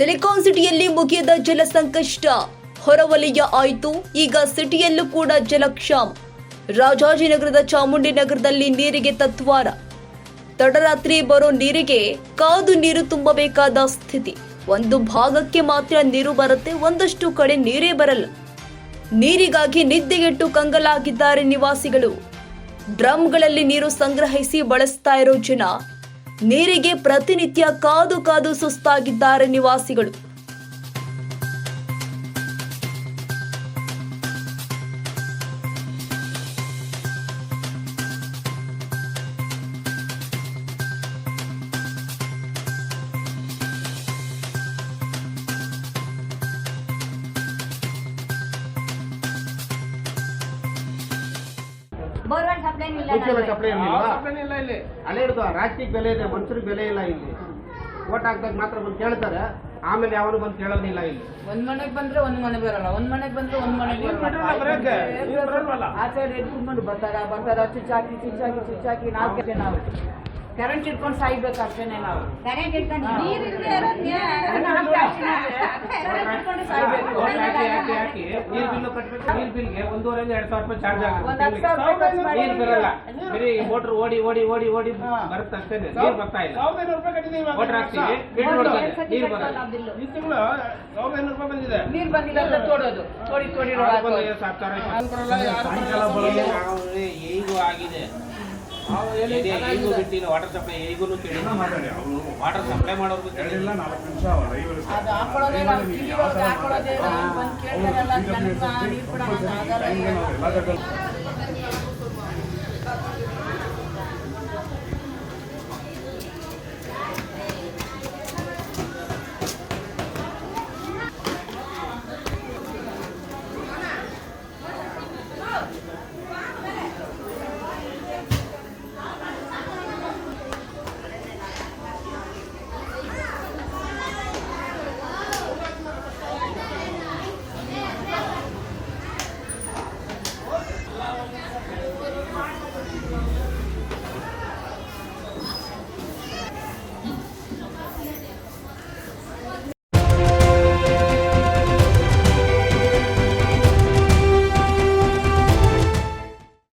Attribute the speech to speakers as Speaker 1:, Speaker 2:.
Speaker 1: Silicon ಸಿಟಿಯಲ್ಲಿ ಮುಗಿಯದ ಜಲ ಸಂಕಷ್ಟ. ಹೊರವಲಯ ಆಯಿತು, ಈಗ ಸಿಟಿಯಲ್ಲೂ ಕೂಡ ಜಲಕ್ಷಾಮ. ರಾಜಾಜಿನಗರದ ಚಾಮುಂಡಿ ನಗರದಲ್ಲಿ ನೀರಿಗೆ ತತ್ವಾರ. ತಡರಾತ್ರಿ ಬರೋ ನೀರಿಗೆ ಕಾದು ನೀರು ತುಂಬಬೇಕಾದ ಸ್ಥಿತಿ. ಒಂದು ಭಾಗಕ್ಕೆ ಮಾತ್ರ ನೀರು ಬರುತ್ತೆ, ಒಂದಷ್ಟು ಕಡೆ ನೀರೇ ಬರಲ್ಲ. ನೀರಿಗಾಗಿ ನಿದ್ದೆಗೆಟ್ಟು ಕಂಗಲಾಗಿದ್ದಾರೆ ನಿವಾಸಿಗಳು. ಡ್ರಮ್ಗಳಲ್ಲಿ ನೀರು ಸಂಗ್ರಹಿಸಿ ಬಳಸ್ತಾ ಇರೋ ಜನ ನೀರಿಗೆ ಪ್ರತಿನಿತ್ಯ ಕಾದು ಕಾದು ಸುಸ್ತಾಗಿದ್ದಾರೆ ನಿವಾಸಿಗಳು.
Speaker 2: ಬೋರ್ವೆಲ್ ಸಪ್ಲೈ ಇಲ್ಲ
Speaker 3: ಮುಚ್ಚಲ ಸಪ್ಲೈ
Speaker 4: ಇಲ್ಲ ಇಲ್ಲಿ.
Speaker 3: ಅಲ್ಲೇ ಇರ್ತಾವ ರಾಜಕೀಯ ಬೆಲೆ ಇದೆ ಮನುಷ್ಯರಿಗೆ ಬೆಲೆ ಇಲ್ಲ ಇಲ್ಲಿ. ಓಟ್ ಹಾಕ್ದಾಗ ಮಾತ್ರ ಬಂದು ಕೇಳ್ತಾರೆ ಆಮೇಲೆ ಯಾವನು ಬಂದು ಕೇಳೋದಿಲ್ಲ ಇಲ್ಲಿ.
Speaker 5: ಒಂದ್ ಮನೆಗ್ ಬಂದ್ರೆ ಒಂದ್ ಮನೆ ಬರಲ್ಲ ಒಂದ್ ಮನೆಗ್ ಬಂದ್ರೆ ಒಂದ್ ಮನೆಗ್. ಆ ಸೈಡ್ ಎತ್ಕೊಂಡು ಬರ್ತಾರ ಬರ್ತಾರ ಚುಚ್ಚಾಕಿ ಚುಚ್ಚಾಕಿ ಚುಚ್ಚಾಕಿ ನಾಲ್ಕು ಜನ ನಾವು. ಕರೆಂಟ್ ಇಟ್ಕೊಂಡು ಸಾಯ್ಬೇಕು ಅಷ್ಟೇನೆ ನಾವು.
Speaker 2: ಕರೆಂಟ್ ಇಟ್ಕೊಂಡು
Speaker 5: ಸಾಯ್ಬೇಕು.
Speaker 2: ನೀರ್ ಇರೋದ್ ನ್ಯಾಯ.
Speaker 5: ನಾವು ಕರೆಂಟ್ ಇಟ್ಕೊಂಡು ಸಾಯ್ಬೇಕು
Speaker 4: ಓಟ್ ಹಾಕಿ ಹಾಕಿ ಹಾಕಿ ನೀರ್ ಬಿಲ್ ಕಟ್ಬೇಕು ನೀರ್ ಬಿಲ್ಗೆ ಒಂದೂವರೆಯಿಂದ ಎರಡ್ ಸಾವಿರ ರೂಪಾಯಿ ಚಾರ್ಜ್
Speaker 5: ಆಗುತ್ತೆ.
Speaker 4: ನೀರ್ ಬರಲ್ಲ. ಬರೀ ಮೋಟರ್ ಓಡಿ ಓಡಿ ಓಡಿ ಓಡಿ. ಬರುತ್ತೆ ಅಷ್ಟೇ ನೀರ್ ಬರ್ತಾ ಇಲ್ಲ. ಮೋಟರ್ ಹಾಕ್ತೀವಿ. ಬಿಟ್ಟು ನೋಡ್ತಾರೆ ನೀರ್ ಬರಲ್ಲ.
Speaker 6: ಈ ತಿಂಗಳು ಸಾವಿರದ ಐನೂರು ರೂಪಾಯಿ ಬಂದಿದೆ.
Speaker 5: ನೀರ್ ಬಂದಿಲ್ಲ ಅಂದ್ರೆ ತೋಡೋದು. ತೋಡಿ ತೋಡಿ ರೋಡ್
Speaker 4: ಬಂದು
Speaker 5: ಹಾಕೋದು.
Speaker 4: ಐವತ್ತು ಸಾವಿರ ರೂಪಾಯಿ
Speaker 6: ಯಾರು ಬರಲ್ಲ ಯಾರು ಬರಲ್ಲ
Speaker 4: ಈಗೂ ಆಗಿದೆ ಇದೆ, ಈಗೂ ಬಿಟ್ಟಿಲ್ಲ ವಾಟರ್ ಸಪ್ಲೈ ಈಗೂ ಕೇಳಿ. ವಾಟರ್ ಸಪ್ಲೈ ಮಾಡೋರ್ಗು ಕೇಳಿಲ್ಲ
Speaker 5: ಅದು ಹಾಕೊಳ್ಳೋದೇ ನಾವು